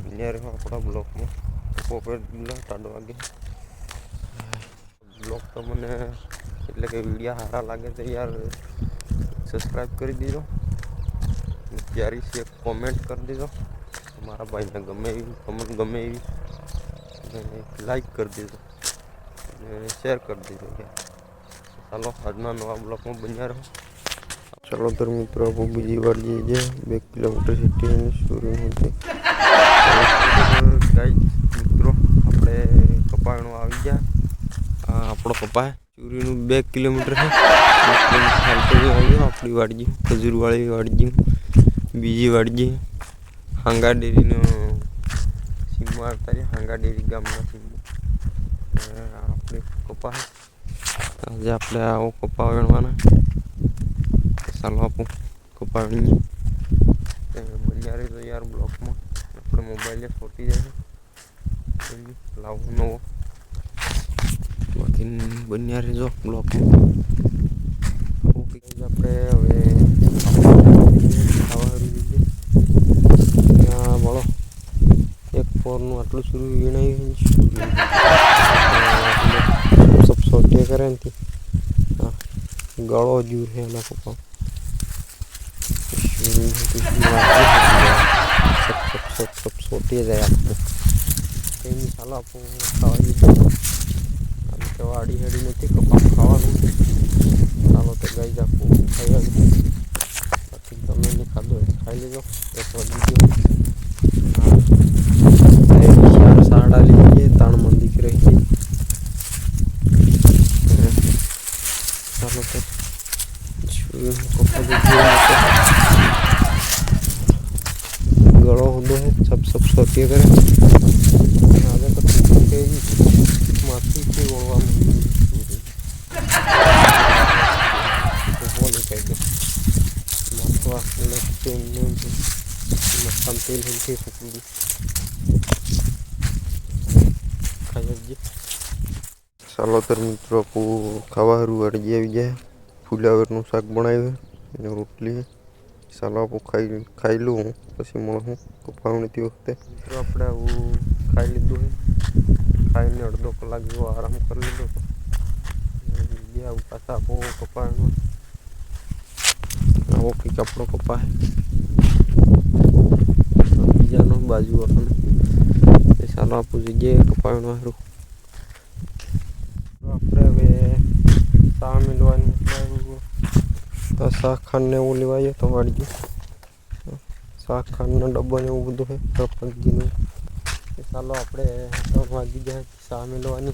બન્યા રહ્યો આપણા બ્લોકમાં કોપરેટ ટાટ વાગે બ્લોગ તો મને એટલે કે વિડીયો સારા લાગે તો યાર સબસ્ક્રાઈબ કરી દીધો પ્યારી છે કોમેન્ટ કરી દીધો મારા ભાઈને ગમે એવી કમેન્ટ ગમે એવી અને લાઈક કરી દીધો અને શેર કરી દીધો યાર ચાલો આજના નવા બ્લોગમાં બન્યા રહો ચાલો તો મિત્રો આપણે બીજી વાર જઈએ છીએ બે કિલોમીટર સિટી અને સુરત હતી ગાઈ મિત્રો, આપણે કપાણું આવી ગયા. આપણો કપા ચૂરીનું બે કિલોમીટર આપણી વાડજી ખજૂરવાળી વાડજી બીજી વાડજી હાંગા ડેરીનો સીમમાં આવતા રહ્યા. હાંગા ડેરી ગામના સીમમાં આપણે કપા આજે આપણે આવો કપા વેણવાના. ચાલો આપું કપા વીણીએ બન્યા યાર બ્લોકમાં. આપણે મોબાઈલે ફોટી જાય લાવવું નવો. બાકી બન્યા રહેજો બ્લોક. ઓકે આપણે હવે ખાવા મળો. એક ફોરનું આટલું શરૂ વીણાયું સબ સોટે કરે ને હા ગળો જ્યુ છે એના પપ્પા. સબ સબ સબ સબ સોટી જાય આપણે કંઈ ચાલો આપણું ખાવા દીધું આમ તો વાડી હેડી નથી કપાસ ખાવાનું ચાલો તો ગઈ આપું ખાઈ આવી બાકી તમે નહીં ખાધો હોય તો ખાઈ લેજો એક વાગી ગયો ચાર સાડા લીધી ત્રણ મંદી રહી ગઈ ચાલો તો શું કપા ગળો હુંદો હે સબ સબ સોટીએ કરે. આજે તો કે માથી થી ઓળવા બોલે કઈ દે. માથવા મસ્તમ તેલ હિલથી ફૂકી ખાઈ ચાલો તર મિત્રો ખાવા હારું અડજી આવી જાય. ફુલાવરનું શાક બનાવ્યું અને રોટલી ચાલો ખાઈ ખાઈ લઉં હું, પછી મળું કપાવણી તે વખતે. મિત્રો આપણે આવું ખાઈ લીધું છે ખાઈને અડધો કલાક જેવો આરામ કરી લીધો. ગયા પાછા આપો કપાવવાનું આવો કંઈક આપણો કપા બીજાનો બાજુ આપણને ચાલો આપું જગ્યાએ કપાવવાનું સારું આપણે હવે ચા મેળવાની તો શાક ખાંડને એવું લેવાઈએ તો શાક ખાંડનો ડબ્બો ને એવું બધું છે, તો પગીનું ચાલો આપણે ત્રણ વાગી જાય સામે મેળવાની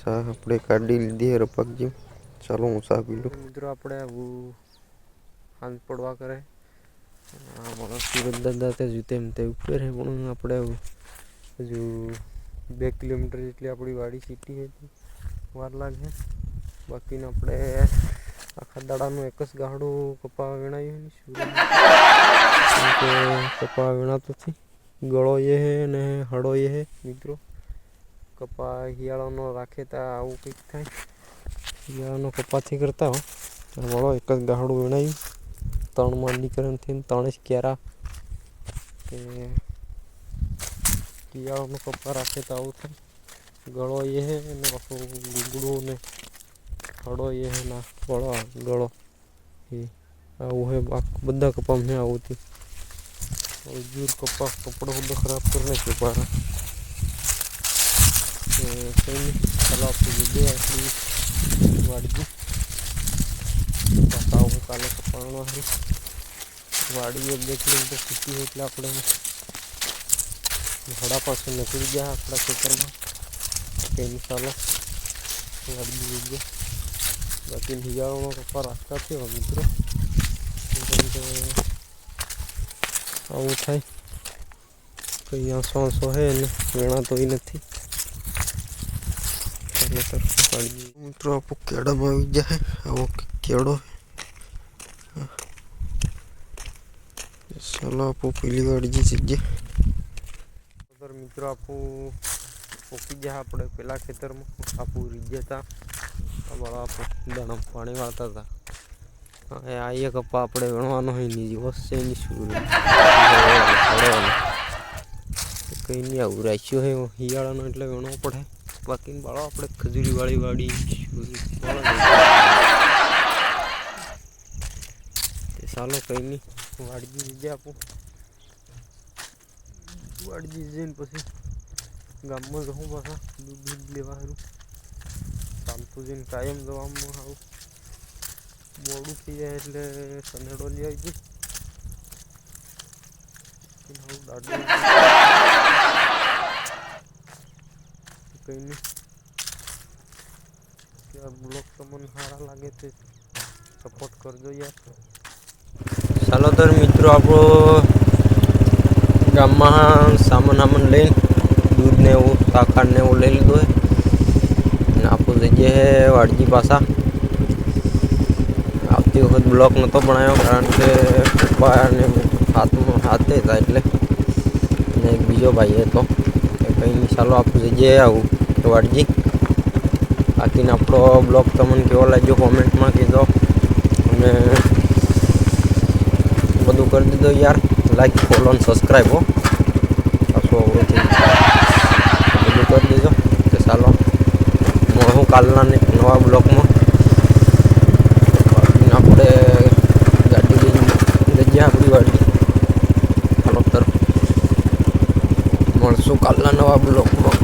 શાહ આપણે કાઢી લીધી રપકજી ચાલો હું શાહ પી લઉં. મિત્રો, આપણે આવું હાંજ પડવા કરે. માણસ દાદા તે જુ તે ઉપર પણ આપણે હજુ બે કિલોમીટર જેટલી આપણી વાડી સીટી હતી વાર લાગે. બાકીને આપણે આખા દાડાનું એક જ ગાડું કપા વીણાયું કે કપા વીણાતું ગળો એ હે ને હળો એ હે, મિત્રો. કપા શિયાળાનો રાખે તો આવું કંઈક થાય. શિયાળાનો કપાથી કરતા હો. વળો એક જ ગાહડું વીણાયું. ત્રણ માંડી કરે થઈને ત્રણ જ ક્યારા. તે શિયાળાનો કપા રાખે તો આવું થાય. ગળો એ હે ને પાછું ગુગડું ને હળો એ હે ના વળો ગળો. એ આવું હે બધા કપામાં આવું થયું. જૂર કપા કપડો બધો ખરાબ કરી નાખ્યો પારા કંઈ નહીં ચાલો આપણે જગ્યાએ આપણી વાડજી પાછા આવું કાલે કપાણો હે વાડી એક બે કિલોમીટર સીધી હોય એટલે આપણે ઘોડા પાસે નીકળી ગયા આપણા ખેતરમાં કંઈ નહીં ચાલો વાડી જગ્યા બાકી હિયાળોમાં કપા રાખતા થયો મિત્રો કેમ કે આવું થાય કંઈ આંસો આંસો હે ને વેણા તો નથી મિત્રો આપો કેળામાં આવી જાય આવો કેળો. ચાલો આપો પેલી વાળી જે જગ્યા. મિત્રો આપું પોકી જાય આપણે પેલા ખેતરમાં. આપું રીજ્યા હતા અમારા દાણા પાણી વાળતા હતા એ આ એક કપા આપણે વણવાનો હોય નહીં દિવસ છે શું કંઈ નહીં આવું રાખ્યું હોય શિયાળાનો એટલે વણવો પડે. બાકી બાળો આપણે ખજૂરી વાળી વાડી ચાલો કંઈ નહીં વાડજી જગ્યા આપું. વાડજી જઈને પછી ગામમાં જવું પાછા, દૂધ દૂધ લેવા સારું ચાલતું જઈને કાયમ જવામાં આવું મોડું થઈ જાય એટલે સનેડો લઈ આવી દાડું કંઈ નહીં આ બ્લોગ તમને સારા લાગે તે સપોર્ટ કરજો યાર ચાલો તો મિત્રો આપણો ગામમાં સામાન સામાન લઈને દૂધ ને એવું સાકર ને એવું લઈ લીધું હોય અને આપણું જગ્યાએ વાડજી પાછા આવતી વખત બ્લોક નહોતો બનાવ્યો કારણ કે પપ્પા ને હાથમાં હાથે હતા એટલે અને એક બીજો ભાઈ હતો એ કંઈ ચાલો આપણે જગ્યાએ આવું વાડજી બાકીને આપણો બ્લોગ તમને કેવો લાગ્યો કોમેન્ટમાં કીધો. અને બધું કરી દીધો યાર. લાઈક ફોલો અને સબસ્ક્રાઈબ હો. પાછું. બધું કરી દીધો. તો ચાલો, હું કાલના નવા બ્લોગમાં suka lah nawa blok Blok